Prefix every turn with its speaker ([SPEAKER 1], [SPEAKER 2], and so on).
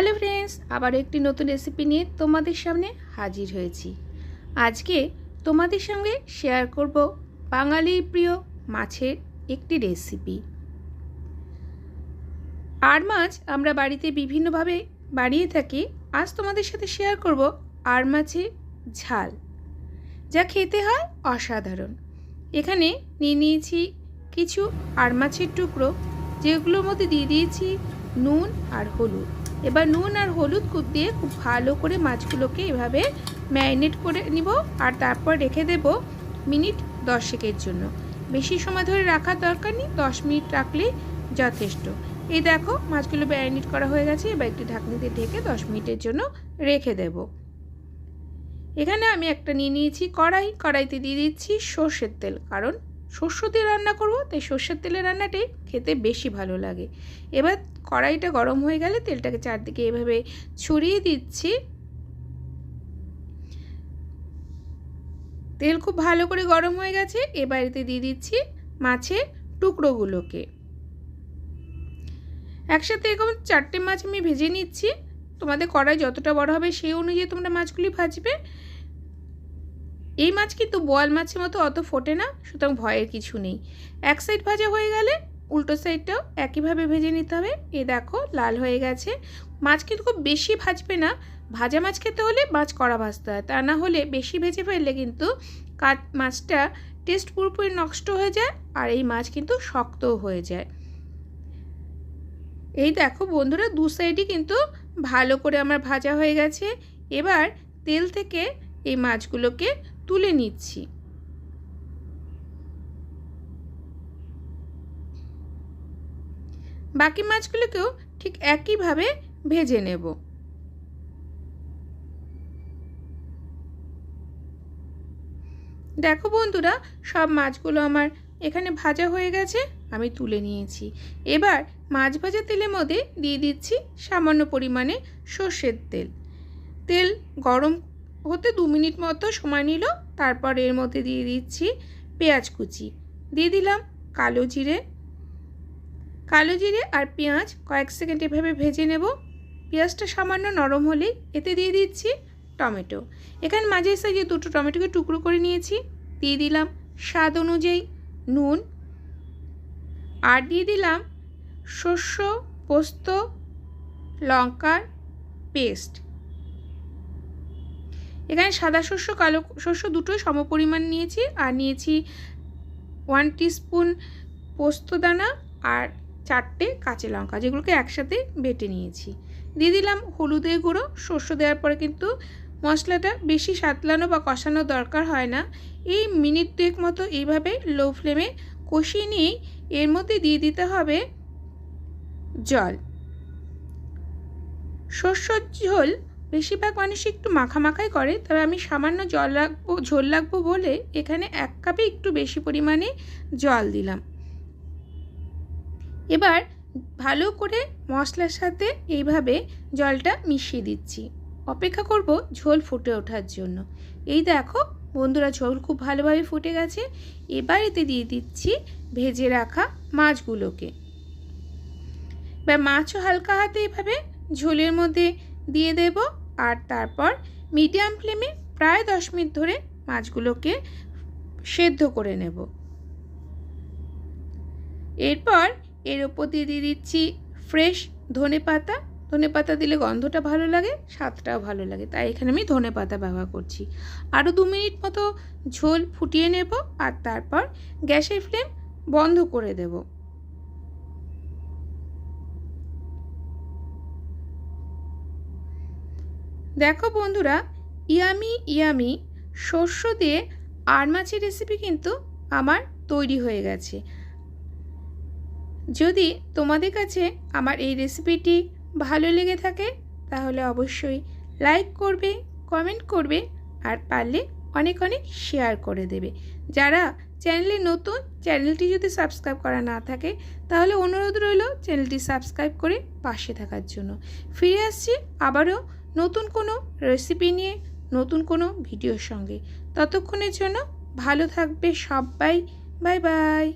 [SPEAKER 1] Hello friends আবার একটি নতুন রেসিপি নিয়ে তোমাদের সামনে হাজির হয়েছি। আজকে তোমাদের সঙ্গে শেয়ার করব বাঙালির প্রিয় মাছের একটি রেসিপি আর মাছ আমরা বাড়িতে বিভিন্নভাবে বানিয়ে থাকি। আজ তোমাদের সাথে শেয়ার করব আর মাছের ঝাল, যা খেতে হয় অসাধারণ। এখানে নিয়ে নিয়েছি কিছু আর মাছের টুকরো, যেগুলোর মধ্যে দিয়ে দিয়েছি নুন আর হলুদ। এবার নুন আর হলুদ খুব দিয়ে খুব ভালো করে মাছগুলোকে এভাবে ম্যারিনেট করে নিব আর তারপর রেখে দেব মিনিট দশেকের জন্য। বেশি সময় ধরে রাখার দরকার নেই, দশ মিনিট রাখলেই যথেষ্ট। এই দেখো মাছগুলো ম্যারিনেট করা হয়ে গেছে, এবার একটি ঢাকনিতে ঢেকে দশ মিনিটের জন্য রেখে দেব। এখানে আমি একটা নিয়ে নিয়েছি কড়াই, কড়াইতে দিয়ে দিচ্ছি সর্ষের তেল, কারণ শস্য দিয়ে রান্না করব, তাই সর্ষের তেলের রান্নাটাই খেতে বেশি ভালো লাগে। এবার কড়াইটা গরম হয়ে গেলে তেলটাকে চারদিকে এভাবে ছড়িয়ে দিচ্ছি। তেল খুব ভালো করে গরম হয়ে গেছে, এবার দিয়ে দিচ্ছি মাছের টুকরোগুলোকে। একসাথে এরকম চারটে মাছ আমি ভেজে নিচ্ছি। তোমাদের কড়াই যতটা বড় হবে সেই অনুযায়ী তোমরা মাছগুলি ভাজবে। এই মাছ কিন্তু বোয়াল মাছের মতো অত ফোটে না, সুতরাং ভয়ের কিছু নেই। এক সাইড ভাজা হয়ে গেলে উল্টো সাইডটাও একইভাবে ভেজে নিতে হবে। এ দেখো, লাল হয়ে গেছে। মাছ কিন্তু খুব বেশি ভাজবে না। ভাজা মাছ খেতে হলে মাছ কড়া ভাজতে হয়। তা না হলে বেশি ভেজে ফেললে কিন্তু মাছটা টেস্ট পুরোপুরি নষ্ট হয়ে যায় আর এই মাছ কিন্তু শক্তও হয়ে যায়। এই দেখো বন্ধুরা, দু সাইডই কিন্তু ভালো করে আমার ভাজা হয়ে গেছে। এবার তেল থেকে এই মাছগুলোকে তুলে নিচ্ছি। বাকি মাছগুলোকেও ঠিক একইভাবে ভেজে নেব। দেখো বন্ধুরা, সব মাছগুলো আমার এখানে ভাজা হয়ে গেছে, আমি তুলে নিয়েছি। এবার মাছ ভাজা তেলের মধ্যে দিয়ে দিচ্ছি সামান্য পরিমাণে সর্ষের তেল। তেল গরম হতে দু মিনিট মতো সময় নিল, তারপর এর মধ্যে দিয়ে দিচ্ছি পেঁয়াজ কুচি। দিয়ে দিলাম কালো জিরে। কালো জিরে আর পেঁয়াজ কয়েক সেকেন্ড এভাবে ভেজে নেব। পেঁয়াজটা সামান্য নরম হলেই এতে দিয়ে দিচ্ছি টমেটো। এখানে মাঝে সাইজে দুটো টমেটোকে টুকরো করে নিয়েছি। দিয়ে দিলাম স্বাদ অনুযায়ী নুন। আর দিয়ে দিলাম শস্য, পোস্ত, লঙ্কার পেস্ট। এখানে সাদা শস্য, কালো শস্য দুটোই সমপরিমাণ নিয়েছি। আর নিয়েছি ওয়ান টিস্পুন পোস্তদানা আর চারটে কাঁচা লঙ্কা, যেগুলোকে একসাথে বেটে নিয়েছি। দিয়ে দিলাম হলুদের গুঁড়ো। শস্য দেওয়ার পরে কিন্তু মশলাটা বেশি সাতলানো বা কষানো দরকার হয় না। এই মিনিট দুয়েক মতো এইভাবে লো ফ্লেমে কষিয়ে নিয়েই এর মধ্যে দিয়ে দিতে হবে জল। শস্যর ঝোল বেশিরভাগ মানুষ একটু মাখামাখাই করে, তবে আমি সামান্য জল রাখব, ঝোল রাখব বলে এখানে এক কাপে একটু বেশি পরিমাণে জল দিলাম। এবার ভালো করে মশলার সাথে এইভাবে জলটা মিশিয়ে দিচ্ছি। অপেক্ষা করব ঝোল ফুটে ওঠার জন্য। এই দেখো বন্ধুরা, ঝোল খুব ভালোভাবে ফুটে গেছে। এবার এতে দিয়ে দিচ্ছি ভেজে রাখা মাছগুলোকে। এবার মাছও হালকা হাতে এভাবে ঝোলের মধ্যে দিয়ে দেব আর তারপর মিডিয়াম ফ্লেমে প্রায় দশ মিনিট ধরে মাছগুলোকে সেদ্ধ করে নেব। এরপর এর ওপর দিয়ে দিয়ে দিচ্ছি ফ্রেশ ধনে পাতা। ধনে পাতা দিলে গন্ধটা ভালো লাগে, স্বাদটাও ভালো লাগে। তাই এখানে আমি ধনে পাতা ব্যবহার করছি। আরও দু মিনিট মতো ঝোল ফুটিয়ে নেব আর তারপর গ্যাসের ফ্লেম বন্ধ করে দেব। দেখো বন্ধুরা, ইয়ামি ইয়ামি শস্য দিয়ে আর মাছের রেসিপি কিন্তু আমার তৈরি হয়ে গেছে। যদি তোমাদের কাছে আমার এই রেসিপিটি ভালো লেগে থাকে, তাহলে অবশ্যই লাইক করবে কমেন্ট করবে আর পারলে অনেক অনেক শেয়ার করে দেবে। যারা চ্যানেলে নতুন চ্যানেলটি যদি সাবস্ক্রাইব করা না থাকে, তাহলে অনুরোধ রইল চ্যানেলটি সাবস্ক্রাইব করে পাশে থাকার জন্য। ফিরে আসছি আবারও নতুন কোনো রেসিপি নিয়ে, নতুন কোনো ভিডিওর সঙ্গে। ততক্ষণের জন্য ভালো থাকবে সবাই। Bye bye.